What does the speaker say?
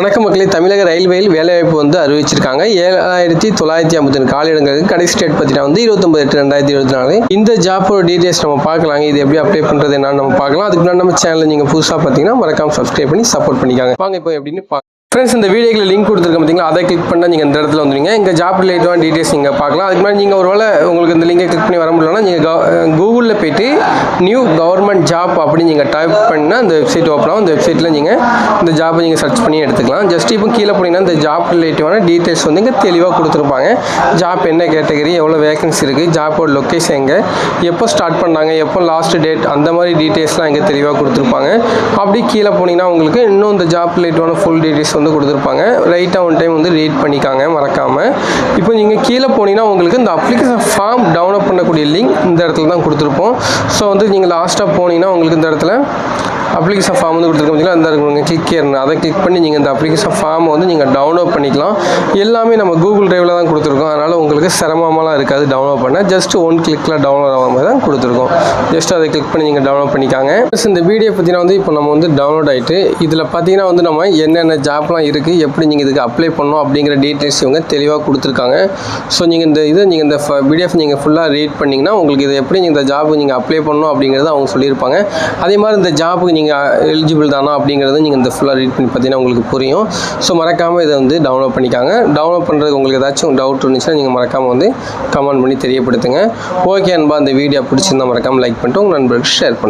வணக்கம் மக்களே. தமிழக ரயில்வேயில் வேலைவாய்ப்பு வந்து அறிவிச்சிருக்காங்க. ஏழாயிரத்தி தொள்ளாயிரத்தி ஐம்பத்தி ரெண்டு காலியிடங்களுக்கு கடைசி டேட் பார்த்தீங்கன்னா வந்து இருபத்தொம்பது எட்டு ரெண்டாயிரத்தி இருபத்தி நாலு இந்த ஜாப்போட டீடைல்ஸ் நம்ம பார்க்கலாங்க. இது எப்படி அப்ளை பண்ணுறது என்னன்னு நம்ம பார்க்கலாம். அதுக்கு முன்னாடி நம்ம சேனலில் நீங்கள் புதுசாக பார்த்தீங்கன்னா மறக்காமல் சப்ஸ்கிரைப் பண்ணி சப்போர்ட் பண்ணிக்காங்க. வாங்க இப்போ எப்படின்னு பார்க்கலாம். ஃப்ரெண்ட்ஸ் இந்த வீடியோக்கு லிங்க் கொடுத்துருக்கோம் பார்த்தீங்களா அதை கிளிக் பண்ணால் நீங்கள் இந்த இடத்துல வந்துடுங்க இங்கே ஜாப் ரிலேட்டிவான டீட்டெயில்ஸ் நீங்கள் பார்க்கலாம். அதுக்கு முன்னாடி நீங்கள் ஒருவேளை உங்களுக்கு இந்த லிங்கை கிளிக் பண்ணி வர முடியலன்னா நீங்கள் கூகுளில் போயிட்டு நியூ கவர்மெண்ட் ஜாப் அப்படின்னு நீங்கள் டைப் பண்ணால் அந்த வெப்சைட் ஓப்பன் ஆகும். அந்த வெப்சைட்டில் நீங்கள் இந்த ஜாப்பை நீங்கள் சர்ச் பண்ணி எடுத்துக்கலாம். ஜஸ்ட் இப்போ கீழே போனீங்கன்னா இந்த ஜாப் ரிலேட்டிவான டீட்டெயில்ஸ் வந்து இங்கே தெளிவாக கொடுத்துருப்பாங்க. ஜாப் என்ன கேட்டகரி எவ்வளோ வேகன்சி இருக்குது ஜாப்போட லொக்கேஷன் எங்கே எப்போ ஸ்டார்ட் பண்ணாங்க எப்போ லாஸ்ட் டேட் அந்த மாதிரி டீட்டெயில்ஸ்லாம் இங்கே தெளிவாக கொடுத்துருப்பாங்க. அப்படி கீழே போனீங்கன்னா உங்களுக்கு இன்னும் இந்த ஜாப் ரிலேட்டிவான ஃபுல் டீட்டெயில்ஸ் வந்து கொடுத்துருப்பாங்க. ரைட்டாக ஒன் டைம் வந்து ரீட் பண்ணிக்காங்க மறக்காமல் இப்போ நீங்கள் கீழே போனீங்கன்னா உங்களுக்கு இந்த அப்ளிகேஷன் ஃபார்ம் டவுன்லோட் பண்ணக்கூடிய லிங்க் இந்த இடத்துல தான் கொடுத்துருப்போம். ஸோ வந்து நீங்கள் லாஸ்ட்டாக போனீங்கன்னா உங்களுக்கு இந்த இடத்துல அப்ளிகேஷன் ஃபார்ம் வந்து கொடுத்துருக்கோம் பார்த்தீங்களா அந்த இருக்குங்க கிளிக் ஏறணும் அதை கிளிக் பண்ணி நீங்கள் இந்த அப்ளிகேஷன் ஃபார்மை வந்து நீங்கள் டவுன்லோட் பண்ணிக்கலாம். எல்லாமே நம்ம கூகுள் ட்ரைவில் தான் கொடுத்துருக்கோம். அதனால் உங்களுக்கு சிரமமாலாம் இருக்காது டவுன்லோட் பண்ண. ஜஸ்ட் ஒன் கிளிக்கில் டவுன்லோட் ஆகாம மாதிரி தான் கொடுத்துருக்கோம். ஜஸ்ட் அதை கிளிக் பண்ணி நீங்கள் டவுன்லோட் பண்ணிக்காங்க. ப்ளஸ் இந்த வீடியோ பார்த்தீங்கன்னா வந்து இப்போ நம்ம வந்து டவுன்லோட் ஆகிட்டு இதில் பார்த்தீங்கன்னா வந்து நம்ம என்னென்ன ஜாப்லாம் இருக்குது எப்படி நீங்கள் இதுக்கு அப்ளை பண்ணணும் அப்படிங்கிற டீட்டெயில்ஸ் இவங்க தெளிவாக கொடுத்துருக்காங்க. ஸோ நீங்கள் இந்த இதை நீங்கள் இந்த பிடிஎஃப் நீங்கள் ஃபுல்லாக ரீட் பண்ணிங்கன்னா உங்களுக்கு இதை எப்படி நீங்கள் இந்த ஜாபுக்கு நீங்கள் அப்ளை பண்ணணும் அப்படிங்கிறத அவங்க சொல்லியிருப்பாங்க. அதே மாதிரி இந்த ஜாபுக்கு நீங்கள் எலிஜிபிள் தானா அப்படிங்கிறத நீங்கள் இந்த ஃபுல்லாக ரீட் பண்ணி பார்த்தீங்கன்னா உங்களுக்கு புரியும். ஸோ மறக்காமல் இதை வந்து டவுன்லோட் பண்ணிக்காங்க. டவுன்லோட் பண்ணுறது உங்களுக்கு ஏதாச்சும் டவுட் இருந்துச்சுன்னா நீங்கள் மறக்காமல் வந்து கமெண்ட் பண்ணி தெரியப்படுத்துங்க. ஓகே அன்பா அந்த வீடியோ பிடிச்சிருந்தா மறக்காமல் லைக் பண்ணிட்டு உங்கள் நண்பர்களுக்கு ஷேர் பண்ணுங்கள்